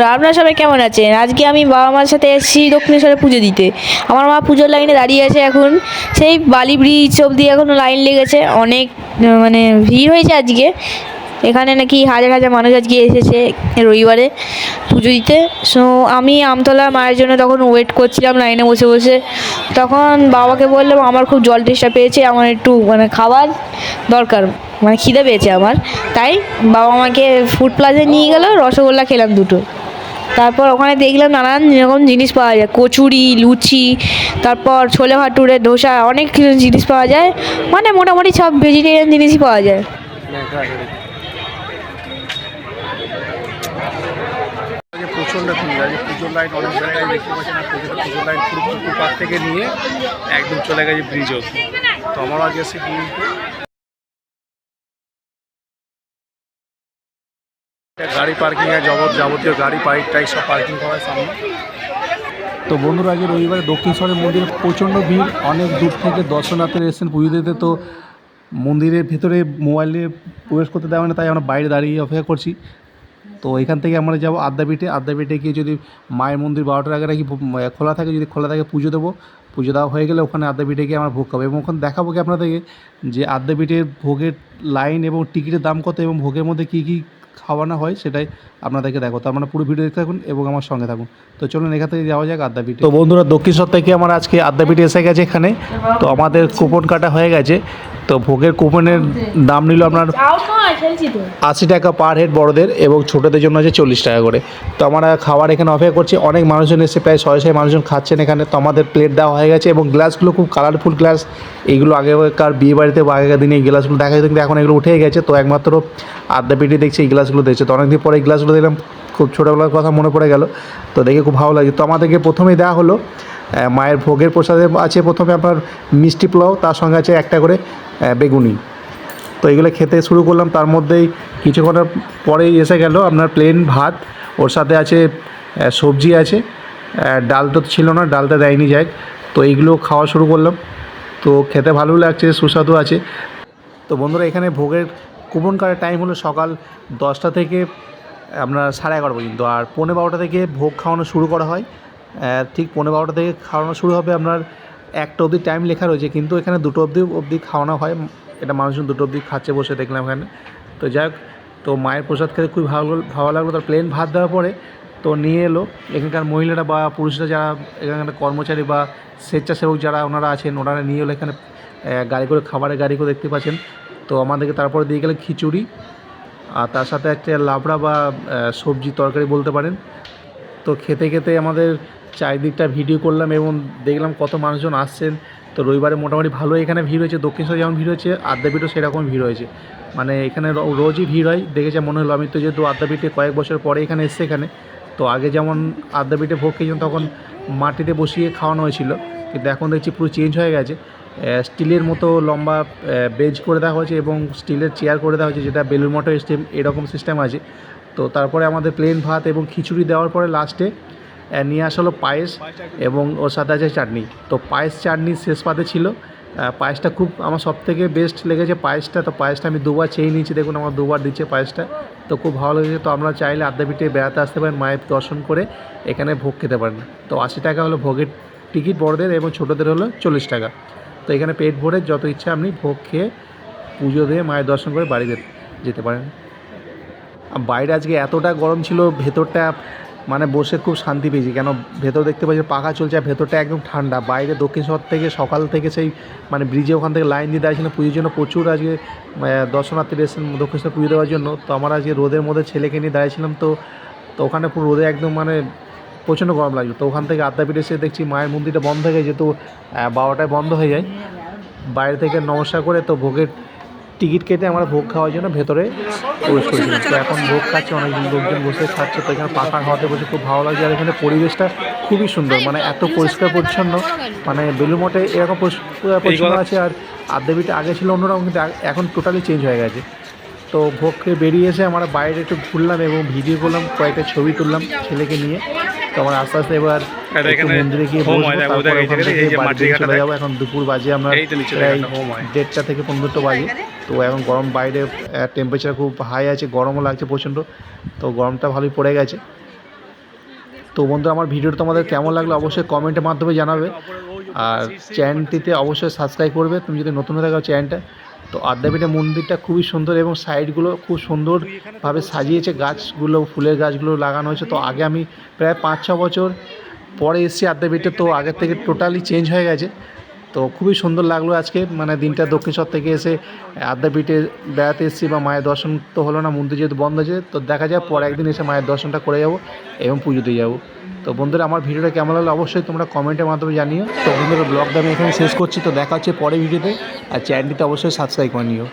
বন্ধুরা, আপনারা সবাই কেমন আছেন? আজকে আমি বাবা মার সাথে এসেছি দক্ষিণেশ্বরে পুজো দিতে। আমার মা পুজোর লাইনে দাঁড়িয়ে আছে এখন। সেই বালি ব্রিজ অবধি এখনও লাইন লেগেছে। অনেক মানে ভিড় হয়েছে আজকে। এখানে নাকি হাজার হাজার মানুষ আজকে এসেছে রবিবারে পুজো দিতে। সো আমি আমতলা মায়ের জন্য তখন ওয়েট করছিলাম লাইনে বসে বসে। তখন বাবাকে বললাম, আমার খুব জল টেস্টা পেয়েছে, আমার একটু মানে খাবার দরকার। মানে খিদে পেয়েছে আমার। তাই বাবা আমাকে ফুড প্লাজায় নিয়ে গেল, রসগোল্লা খেলাম দুটো। তারপর ওখানে দেখলাম নানান রকম জিনিস পাওয়া যায়। কচুরি, লুচি, তারপর ছোলে ভাটুরে, ধোসা, অনেক কিছু জিনিস পাওয়া যায়। মানে মোটামুটি সব ভেজিটেরিয়ান জিনিসই পাওয়া যায়। প্রচণ্ড থেকে নিয়ে একদম চলে গেছে ব্রিজ অবধি। তো আমারও আজকে গাড়ি পার্কিং এর জগৎ যাবতীয় গাড়ি, বাইক, টাইক সব পার্কিং করা হয় সামনে। তো বন্ধুরা আগে রবিবারে দক্ষিণেশ্বরের মন্দিরে প্রচণ্ড ভিড়, অনেক দূর থেকে দর্শনার্থীরা এসেছেন, পুজো দিতে। তো মন্দিরের ভেতরে মোবাইল প্রবেশ করতে দেওয়া না তাই আমরা বাইরে দাঁড়িয়ে অপেক্ষা করছি। তো এখান থেকে আমরা যাব আদ্যাপীঠে। আদ্যাপীঠে গিয়ে যদি মায়ের মন্দির বারোটার আগে নাকি খোলা থাকে, যদি খোলা থাকে পুজো দেবো। পুজো দেওয়া হয়ে গেলে ওখানে আদ্যাপীঠে গিয়ে আমরা ভোগ খাব। এবং ওখানে দেখাবো কি আপনাদেরকে যে আদ্যাপীঠের ভোগের লাইন এবং টিকিটের দাম কত এবং ভোগের মধ্যে কী কী খাওয়ানো হয় সেটাই আপনাদেরকে দেখো। তো আপনারা পুরো ভিডিও দেখতে থাকুন এবং আমার সঙ্গে থাকুন। তো চলুন এখান থেকে যাওয়া যাক আদ্যাপীঠে তো বন্ধুরা দক্ষিণেশ্বর থেকে আমার আজকে আদ্যাপীঠে এসে গেছে এখানে? তো আমাদের কুপন কাটা হয়ে গেছে। তো ভোগের কুপনের দাম নিল আপনার আশি টাকা পার হেড বড়দের এবং ছোটোদের জন্য আছে চল্লিশ টাকা করে। তো আমরা খাবার এখানে অপেক্ষা করছি অনেক মানুষজন এসে প্রায় ছয় ছয় মানুষজন খাচ্ছেন এখানে। তো আমাদের প্লেট দেওয়া হয়ে গেছে এবং গ্লাসগুলো খুব কালারফুল গ্লাস এইগুলো আগেকার বিয়ে বাড়িতে বা আগেকার দিনে এই গ্লাসগুলো দেখা যেত কিন্তু এখন এগুলো উঠে গেছে। তো একমাত্র আদ্যাপীঠে দেখছি এই গ্লাসগুলো দেখছে তো অনেকদিন পরে এই গ্লাসগুলো দেখলাম খুব ছোটোবেলার কথা মনে পড়ে গেল। তো দেখে খুব ভালো লাগে। তো আমাদেরকে প্রথমেই দেওয়া হলো মায়ের ভোগের প্রসাদে আছে প্রথমে আপনার মিষ্টি পোলাও, তার সঙ্গে আছে একটা করে বেগুনি। তো এগুলো খেতে শুরু করলাম, তার মধ্যেই কিছুক্ষণের পরেই এসে গেল আপনার প্লেন ভাত। ওর সাথে আছে সবজি আছে ডাল তো ছিল না, ডালটা দেয়নি যাক। তো এইগুলো খাওয়া শুরু করলাম। তো খেতে ভালো লাগছে, সুস্বাদু আছে। তো বন্ধুরা, এখানে ভোগের কুপন কাটার টাইম হলো সকাল দশটা থেকে আপনার সাড়ে এগারো পর্যন্ত। আর পৌনে বারোটা থেকে ভোগ খাওয়ানো শুরু করা হয়। ঠিক পনেরো বারোটা থেকে খাওয়ানো শুরু হবে আপনার একটা অবধি টাইম লেখা রয়েছে, কিন্তু এখানে দুটো অবধি অবধি খাওয়ানো হয়। এটা মানুষজন দুটো অবধি খাচ্ছে বসে দেখলাম এখানে। তো যাই হোক, তো মায়ের প্রসাদ খেতে খুবই ভালো ভালো লাগল। তার প্লেন ভাত দেওয়ার পরে তো নিয়ে এলো। এখানকার মহিলারা বা পুরুষরা যারা এখানকার কর্মচারী বা স্বেচ্ছাসেবক যারা ওনারা আছেন, ওনারা নিয়ে এলো এখানে গাড়ি করে, খাবারের গাড়ি করে দেখতে পাচ্ছেন। তো আমাদেরকে তারপরে দিয়ে গেলেন খিচুড়ি। আর তার সাথে একটা লাবড়া বা সবজি তরকারি বলতে পারেন। তো খেতে খেতে আমাদের চারিদিকটা ভিডিও করলাম এবং দেখলাম কত মানুষজন আসছেন। তো রবিবারে মোটামুটি ভালো এখানে ভিড় হয়েছে দক্ষিণেশ্বর যেমন ভিড় হয়েছে আদ্যাপীঠও সেরকম ভিড় হয়েছে। মানে এখানে রোজই ভিড় হয় দেখেছে মনে হলো। আমি তো যেহেতু আদ্যাপীঠে কয়েক বছর পরে এখানে এসছে এখানে, তো আগে যেমন আদ্যাপীঠে ভোগ খেয়েছিলাম তখন মাটিতে বসিয়ে খাওয়ানো হয়েছিল, কিন্তু এখন দেখছি পুরো চেঞ্জ হয়ে গেছে। স্টিলের মতো লম্বা বেঞ্চ করে দেওয়া হয়েছে এবং স্টিলের চেয়ার করে দেওয়া হয়েছে, যেটা বেলুর সিস্টেম এরকম সিস্টেম আছে। তো তারপরে আমাদের প্লেন ভাত এবং খিচুড়ি দেওয়ার পরে লাস্টে নিয়ে আসা হলো পায়েস এবং ওর সাথে আছে চাটনি। তো পায়েস চাটনি শেষ পাতে ছিল। পায়েসটা খুব আমার সব থেকে বেস্ট লেগেছে পায়েসটা। তো পায়েসটা আমি দুবার চেয়ে নিয়েছি, দেখুন আমার দুবার দিচ্ছে পায়েসটা। তো খুব ভালো লেগেছে। তো আমরা চাইলে আদ্যাপীঠে বেড়াতে আসতে পারেন, মায়ের দর্শন করে এখানে ভোগ খেতে পারেন। তো আশি টাকা হলো ভোগের টিকিট বড়দের এবং ছোটোদের হলো চল্লিশ টাকা। তো এখানে পেট ভরে যত ইচ্ছা আপনি ভোগ খেয়ে পুজো দিয়ে মায়ের দর্শন করে বাড়ি যেতে- পারেন। বাইরে আজকে এতটা গরম ছিল ভেতরটা মানে বসে খুব শান্তি পেয়েছি। কেন ভেতর দেখতে পাচ্ছি পাখা চলছে আর ভেতরটা একদম ঠান্ডা। বাইরে দক্ষিণ শহর থেকে সকাল থেকে সেই মানে ব্রিজে ওখান থেকে লাইন দিয়ে দাঁড়িয়েছিলাম পুজোর জন্য প্রচুর আজকে দর্শনার্থীরা এসেছেন দক্ষিণেশ্বর পুজো দেওয়ার জন্য। তো আমার আজকে রোদের মধ্যে ছেলেকে নিয়ে দাঁড়িয়েছিলাম তো তো ওখানে পুরো রোদে একদম মানে প্রচণ্ড গরম লাগল তো ওখান থেকে আদ্যাপীঠে এসে দেখছি মায়ের মন্দিরটা বন্ধ হয়ে গেছে আহ, বারোটায় বন্ধ হয়ে যায়। বাইরে থেকে নমস্কার করে তো ভোগের টিকিট কেটে আমরা ভোগ খাওয়ার জন্য ভেতরে প্রবেশ করেছিলাম তো এখন ভোগ খাচ্ছে অনেক লোকজন বসে খাচ্ছে তো এখানে পাখা হাওয়াতে বসে খুব ভালো লাগছে। আর এখানে পরিবেশটা খুবই সুন্দর মানে এত পরিষ্কার পরিচ্ছন্ন মানে বেলুমঠে এরকম পরিষ্কার পরিচ্ছন্ন আছে আর আদ্যাপীঠে আগে ছিল অন্যরকম কিন্তু এখন টোটালি চেঞ্জ হয়ে গেছে। তো ভোগ খেয়ে বেরিয়ে এসে আমরা বাইরে একটু ঘুরলাম এবং ভিডিও করলাম কয়েকটা ছবি তুললাম ছেলেকে নিয়ে। তো আমার আস্তে আস্তে এবার মন্দিরে গিয়ে হয়, চলে যাব। এখন দুপুর বাজে আমরা প্রায়। দেড়টা থেকে পনেরোটা বাজে। তো এখন গরম বাইরে টেম্পারেচার খুব হাই আছে গরমও লাগছে প্রচণ্ড। তো গরমটা ভালোই পড়ে গেছে। তো বন্ধুরা আমার ভিডিওটা তোমাদের কেমন লাগল অবশ্যই কমেন্টের মাধ্যমে জানাবে। আর চ্যানেলটিতে অবশ্যই সাবস্ক্রাইব করবে। তুমি যদি নতুন হয়ে থাকো চ্যানেলটা তো আদ্যাপীঠে মন্দিরটা খুবই সুন্দর এবং সাইডগুলো খুব সুন্দরভাবে সাজিয়েছে। গাছগুলো ফুলের গাছগুলো লাগানো হয়েছে। তো আগে আমি প্রায় পাঁচ ছ বছর পরে এসেছি আদ্যাপীঠে তো আগের থেকে টোটালি চেঞ্জ হয়ে গেছে। তো খুবই সুন্দর লাগল আজকে মানে দিনটা দক্ষিণেশ্বর থেকে এসে আদ্যাপীঠে বেড়াতে এসেছি বা মায়ের দর্শন তো হলো না, মন্দির যেহেতু বন্ধ আছে, তো দেখা যায় পরে একদিন এসে মায়ের দর্শনটা করে যাব এবং পুজো দিয়ে যাব। তো বন্ধুরা, আমার ভিডিওটা কেমন লাগল অবশ্যই তোমরা কমেন্টের মাধ্যমে জানিও। তো বন্ধুরা ব্লগটা আমি এখানে শেষ করছি, তো দেখা হচ্ছে পরে ভিডিওতে, আর চ্যানেলটিতে অবশ্যই সাবস্ক্রাইব করে নিও।